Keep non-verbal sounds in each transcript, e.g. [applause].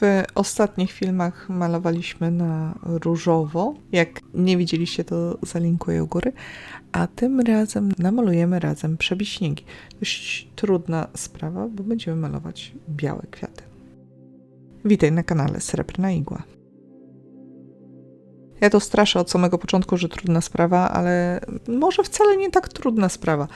W ostatnich filmach malowaliśmy na różowo. Jak nie widzieliście, to zalinkuję u góry. A tym razem namalujemy razem przebiśniegi. Dość trudna sprawa, bo będziemy malować białe kwiaty. Witaj na kanale Srebrna Igła. Ja to straszę od samego początku, że trudna sprawa, ale może wcale nie tak trudna sprawa.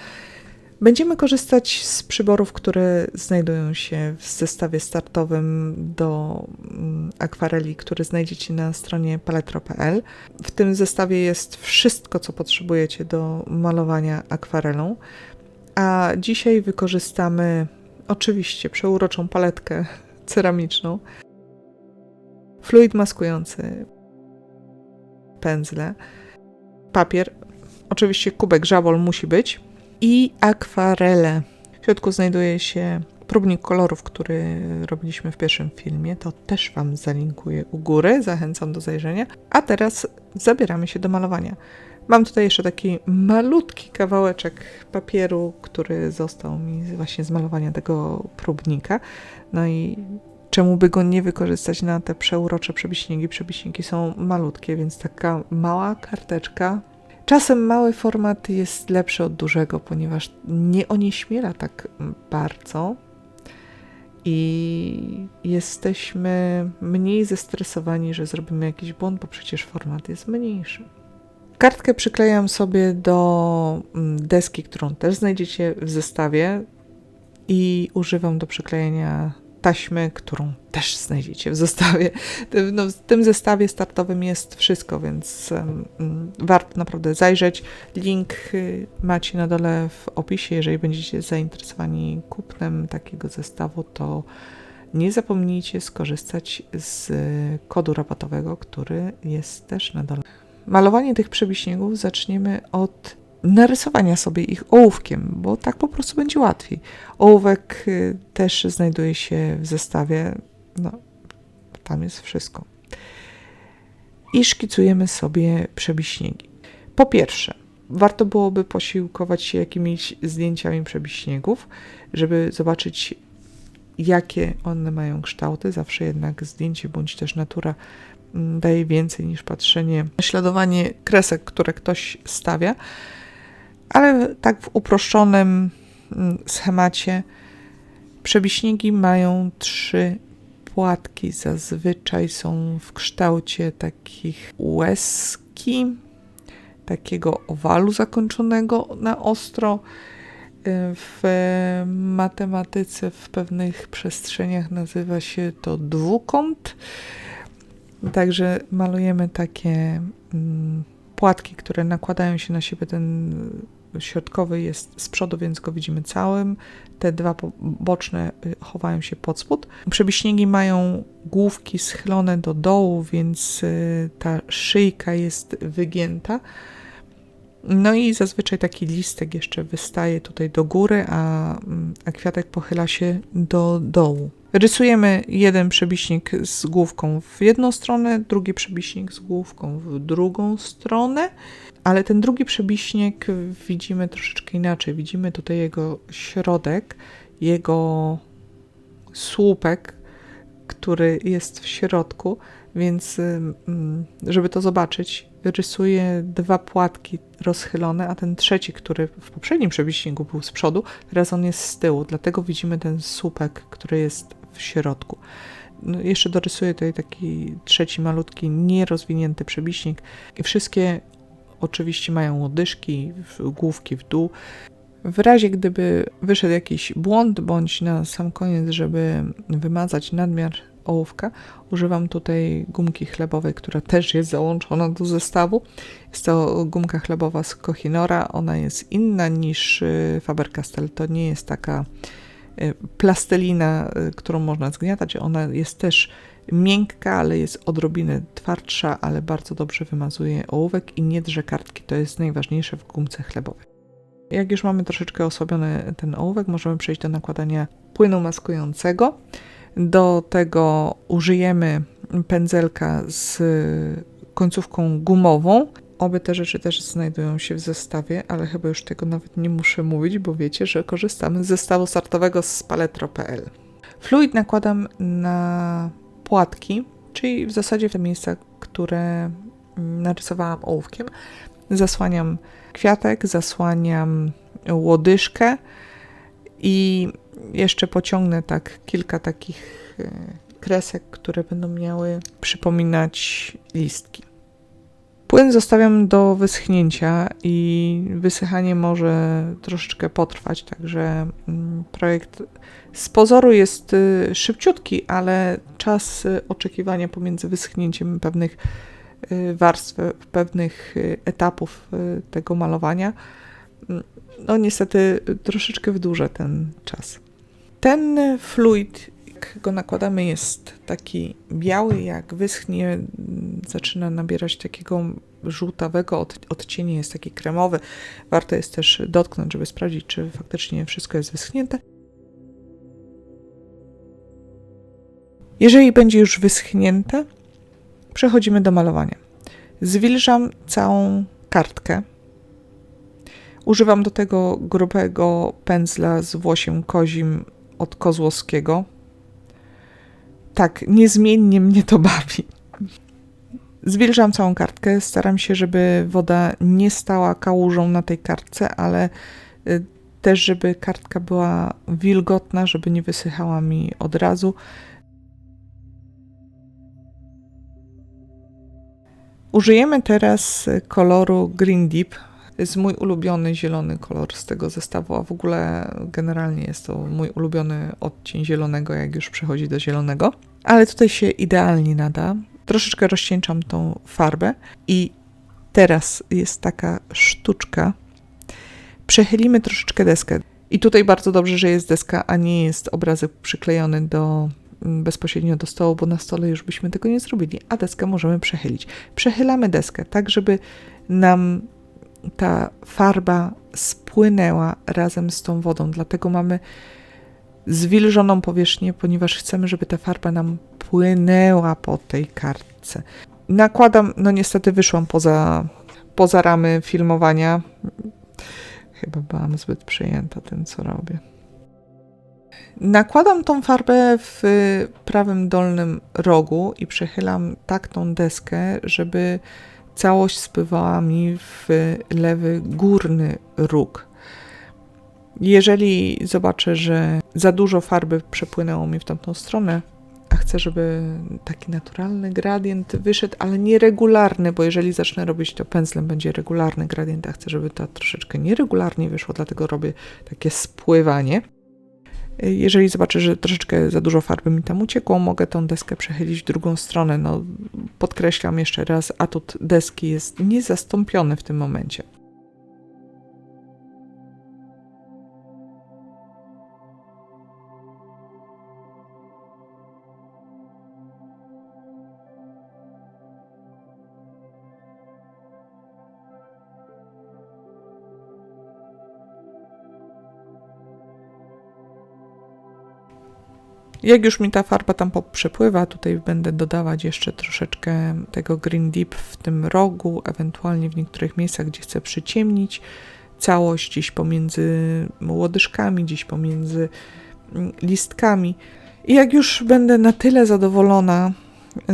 Będziemy korzystać z przyborów, które znajdują się w zestawie startowym do mm, akwareli, który znajdziecie na stronie paletro.pl. W tym zestawie jest wszystko, co potrzebujecie do malowania akwarelą. A dzisiaj wykorzystamy oczywiście przeuroczą paletkę [laughs] ceramiczną, fluid maskujący, pędzle, papier, oczywiście kubek żabol musi być i akwarele. W środku znajduje się próbnik kolorów, który robiliśmy w pierwszym filmie. To też Wam zalinkuję u góry, zachęcam do zajrzenia. A teraz zabieramy się do malowania. Mam tutaj jeszcze taki malutki kawałeczek papieru, który został mi właśnie z malowania tego próbnika. No i czemu by go nie wykorzystać na te przeurocze przebiśniki? Przebiśniki są malutkie, więc taka mała karteczka Czasem mały format jest lepszy od dużego, ponieważ nie onieśmiela tak bardzo i jesteśmy mniej zestresowani, że zrobimy jakiś błąd, bo przecież format jest mniejszy. Kartkę przyklejam sobie do mm, deski, którą też znajdziecie w zestawie i używam do przyklejenia taśmy, którą też znajdziecie w zestawie. No, w tym zestawie startowym jest wszystko, więc um, warto naprawdę zajrzeć. Link y, macie na dole w opisie. Jeżeli będziecie zainteresowani kupnem takiego zestawu, to nie zapomnijcie skorzystać z kodu rabatowego, który jest też na dole. Malowanie tych przebiśniegów zaczniemy od narysowania sobie ich ołówkiem, bo tak po prostu będzie łatwiej. Ołówek y, też znajduje się w zestawie, no tam jest wszystko. I szkicujemy sobie przebiśniegi. Po pierwsze, warto byłoby posiłkować się jakimiś zdjęciami przebiśniegów, żeby zobaczyć, jakie one mają kształty. Zawsze jednak zdjęcie bądź też natura mm, daje więcej niż patrzenie, naśladowanie kresek, które ktoś stawia ale tak w uproszczonym mm, schemacie przebiśniki mają trzy płatki. Zazwyczaj są w kształcie takich łezki, takiego owalu zakończonego na ostro. W matematyce w pewnych przestrzeniach nazywa się to dwukąt. Także malujemy takie mm, płatki, które nakładają się na siebie. Ten środkowy jest z przodu, więc go widzimy całym. Te dwa boczne y, chowają się pod spód. Przebiśniegi mają główki schylone do dołu, więc y, ta szyjka jest wygięta. No i zazwyczaj taki listek jeszcze wystaje tutaj do góry, a, mm, a kwiatek pochyla się do dołu. Rysujemy jeden przebiśnik z główką w jedną stronę, drugi przebiśnik z główką w drugą stronę, ale ten drugi przebiśnik widzimy troszeczkę inaczej. Widzimy tutaj jego środek, jego słupek, który jest w środku, więc żeby to zobaczyć, rysuję dwa płatki rozchylone, a ten trzeci, który w poprzednim przebiśniku był z przodu, teraz on jest z tyłu, dlatego widzimy ten słupek, który jest w środku. No, jeszcze dorysuję tutaj taki trzeci malutki, nierozwinięty przebiśnik i wszystkie oczywiście mają łodyżki, główki w dół. W razie gdyby wyszedł jakiś błąd, bądź na sam koniec, żeby wymazać nadmiar ołówka, używam tutaj gumki chlebowej, która też jest załączona do zestawu. Jest to gumka chlebowa z Kohinora. Ona jest inna niż y, Faber-Castell. To nie jest taka plastelina, y, którą można zgniatać. Ona jest też miękka, ale jest odrobinę twardsza, ale bardzo dobrze wymazuje ołówek i nie drze kartki. To jest najważniejsze w gumce chlebowej. Jak już mamy troszeczkę osłabiony ten ołówek, możemy przejść do nakładania płynu maskującego. Do tego użyjemy pędzelka z końcówką gumową. Obie te rzeczy też znajdują się w zestawie, ale chyba już tego nawet nie muszę mówić, bo wiecie, że korzystamy z zestawu startowego z paletro.pl. Fluid nakładam na płatki, czyli w zasadzie w te miejsca, które narysowałam ołówkiem, zasłaniam kwiatek, zasłaniam łodyżkę i jeszcze pociągnę tak kilka takich e, kresek, które będą miały przypominać listki. Płyn zostawiam do wyschnięcia i wysychanie może troszeczkę potrwać, także mm, projekt z pozoru jest y, szybciutki, ale czas y, oczekiwania pomiędzy wyschnięciem pewnych y, warstw, pewnych etapów tego malowania, mm, no niestety troszeczkę wydłuża ten czas. Ten fluid, go nakładamy, jest taki biały, jak wyschnie, zaczyna nabierać takiego żółtawego od, odcienia, jest taki kremowy. Warto jest też dotknąć, żeby sprawdzić, czy faktycznie wszystko jest wyschnięte. Jeżeli będzie już wyschnięte, przechodzimy do malowania. Zwilżam całą kartkę. Używam do tego grubego pędzla z włosiem kozim od Kozłowskiego. Tak, niezmiennie mnie to bawi. Zwilżam całą kartkę, staram się, żeby woda nie stała kałużą na tej kartce, ale y, też, żeby kartka była wilgotna, żeby nie wysychała mi od razu. Użyjemy teraz koloru Green Deep. Jest mój ulubiony zielony kolor z tego zestawu, a w ogóle generalnie jest to mój ulubiony odcień zielonego, jak już przechodzi do zielonego. Ale tutaj się idealnie nada. Troszeczkę rozcieńczam tą farbę i teraz jest taka sztuczka. Przechylimy troszeczkę deskę. I tutaj bardzo dobrze, że jest deska, a nie jest obrazek przyklejony do bezpośrednio do stołu, bo na stole już byśmy tego nie zrobili, a deskę możemy przechylić. Przechylamy deskę tak, żeby nam ta farba spłynęła razem z tą wodą. Dlatego mamy zwilżoną powierzchnię, ponieważ chcemy, żeby ta farba nam płynęła po tej kartce. Nakładam, no niestety wyszłam poza, poza ramy filmowania. Chyba byłam zbyt przejęta tym, co robię. Nakładam tą farbę w prawym dolnym rogu i przechylam tak tą deskę, żeby całość spływała mi w lewy górny róg. Jeżeli zobaczę, że za dużo farby przepłynęło mi w tamtą stronę, a chcę, żeby taki naturalny gradient wyszedł, ale nieregularny, bo jeżeli zacznę robić to pędzlem, będzie regularny gradient, a chcę, żeby to troszeczkę nieregularnie wyszło, dlatego robię takie spływanie. Jeżeli zobaczę, że troszeczkę za dużo farby mi tam uciekło, mogę tą deskę przechylić w drugą stronę. No, podkreślam jeszcze raz, atut deski jest niezastąpiony w tym momencie. Jak już mi ta farba tam przepływa, tutaj będę dodawać jeszcze troszeczkę tego Green Deep w tym rogu, ewentualnie w niektórych miejscach, gdzie chcę przyciemnić całość, gdzieś pomiędzy łodyżkami, gdzieś pomiędzy mm, listkami. I jak już będę na tyle zadowolona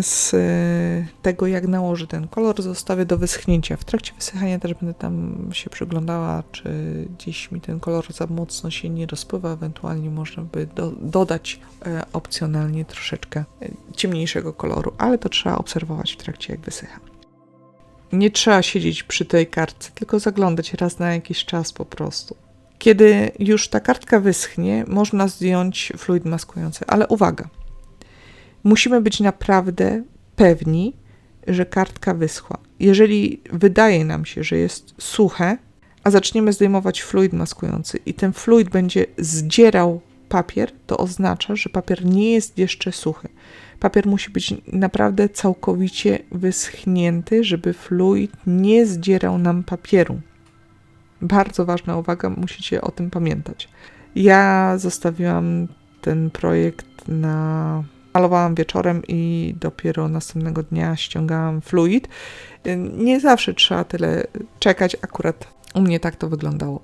z e, tego, jak nałoży ten kolor, zostawię do wyschnięcia. W trakcie wysychania też będę tam się przyglądała, czy gdzieś mi ten kolor za mocno się nie rozpływa. Ewentualnie można by do, dodać e, opcjonalnie troszeczkę e, ciemniejszego koloru, ale to trzeba obserwować w trakcie, jak wysycha. Nie trzeba siedzieć przy tej kartce, tylko zaglądać raz na jakiś czas po prostu. Kiedy już ta kartka wyschnie, można zdjąć fluid maskujący, ale uwaga, musimy być naprawdę pewni, że kartka wyschła. Jeżeli wydaje nam się, że jest suche, a zaczniemy zdejmować fluid maskujący i ten fluid będzie zdzierał papier, to oznacza, że papier nie jest jeszcze suchy. Papier musi być naprawdę całkowicie wyschnięty, żeby fluid nie zdzierał nam papieru. Bardzo ważna uwaga, musicie o tym pamiętać. Ja zostawiłam ten projekt na malowałam wieczorem i dopiero następnego dnia ściągałam fluid. Nie zawsze trzeba tyle czekać, akurat u mnie tak to wyglądało.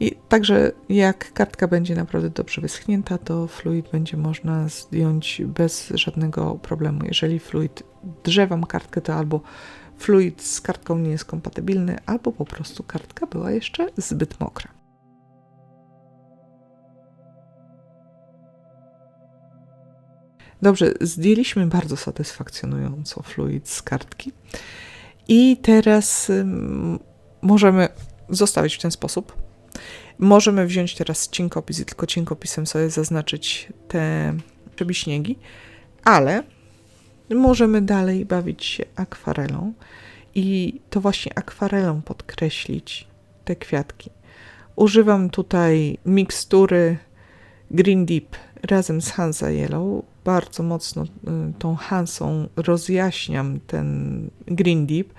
I także jak kartka będzie naprawdę dobrze wyschnięta, to fluid będzie można zdjąć bez żadnego problemu. Jeżeli fluid drze Wam kartkę, to albo fluid z kartką nie jest kompatybilny, albo po prostu kartka była jeszcze zbyt mokra. Dobrze, zdjęliśmy bardzo satysfakcjonująco fluid z kartki i teraz możemy zostawić w ten sposób. Możemy wziąć teraz cienkopis i tylko cienkopisem sobie zaznaczyć te przebiśniegi, ale możemy dalej bawić się akwarelą i to właśnie akwarelą podkreślić te kwiatki. Używam tutaj mikstury Green Deep razem z Hansa Yellow. Bardzo mocno y, tą Hansą rozjaśniam ten Green Deep.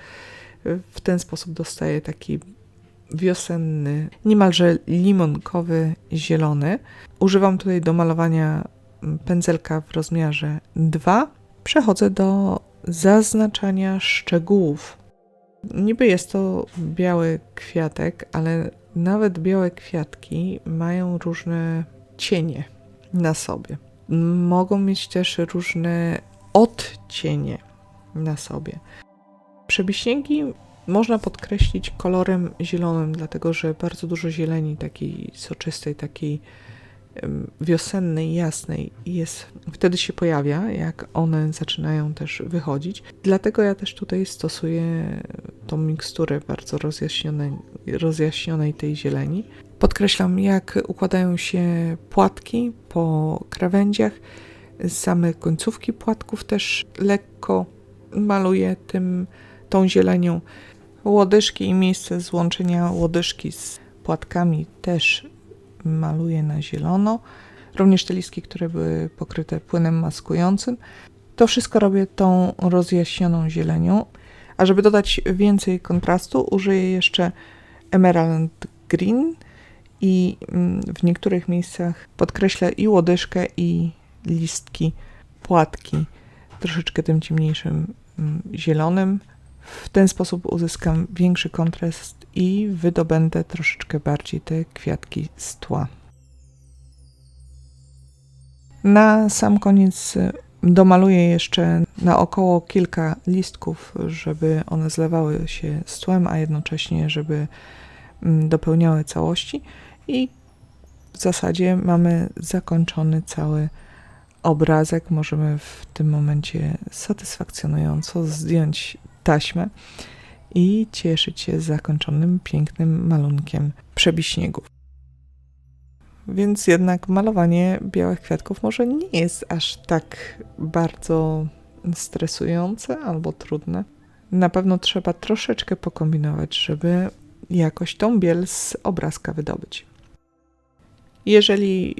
W ten sposób dostaję taki wiosenny, niemalże limonkowy, zielony. Używam tutaj do malowania mm, pędzelka w rozmiarze 2. Przechodzę do zaznaczania szczegółów. Niby jest to biały kwiatek, ale nawet białe kwiatki mają różne cienie na sobie. Mogą mieć też różne odcienie na sobie. Przebiśniegi można podkreślić kolorem zielonym, dlatego że bardzo dużo zieleni takiej soczystej, takiej wiosennej, jasnej jest, wtedy się pojawia, jak one zaczynają też wychodzić. Dlatego ja też tutaj stosuję tą miksturę bardzo rozjaśnionej, rozjaśnionej tej zieleni. Podkreślam, jak układają się płatki po krawędziach, same końcówki płatków też lekko maluję tym, tą zielenią. Łodyżki i miejsce złączenia łodyżki z płatkami też maluję na zielono. Również te listki, które były pokryte płynem maskującym. To wszystko robię tą rozjaśnioną zielenią. A żeby dodać więcej kontrastu, użyję jeszcze Emerald Green i mm, w niektórych miejscach podkreślę i łodyżkę, i listki, płatki troszeczkę tym ciemniejszym mm, zielonym. W ten sposób uzyskam większy kontrast i wydobędę troszeczkę bardziej te kwiatki z tła. Na sam koniec y, domaluję jeszcze naokoło kilka listków, żeby one zlewały się z tłem, a jednocześnie, żeby mm, dopełniały całości. I w zasadzie mamy zakończony cały obrazek. Możemy w tym momencie satysfakcjonująco zdjąć taśmę i cieszyć się zakończonym pięknym malunkiem przebiśniegów. Więc jednak malowanie białych kwiatków może nie jest aż tak bardzo stresujące albo trudne. Na pewno trzeba troszeczkę pokombinować, żeby jakoś tą biel z obrazka wydobyć. Jeżeli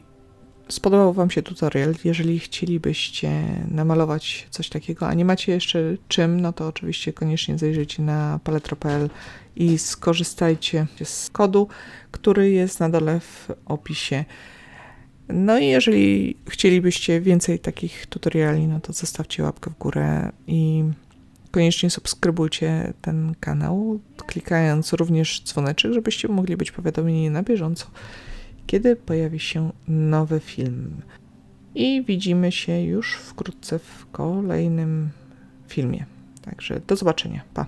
spodobał Wam się tutorial. Jeżeli chcielibyście namalować coś takiego, a nie macie jeszcze czym, no to oczywiście koniecznie zajrzyjcie na paletro.pl i skorzystajcie z kodu, który jest na dole w opisie. No i jeżeli chcielibyście więcej takich tutoriali, no to zostawcie łapkę w górę i koniecznie subskrybujcie ten kanał, klikając również dzwoneczek, żebyście mogli być powiadomieni na bieżąco kiedy pojawi się nowy film. I widzimy się już wkrótce w kolejnym filmie. Także do zobaczenia. Pa.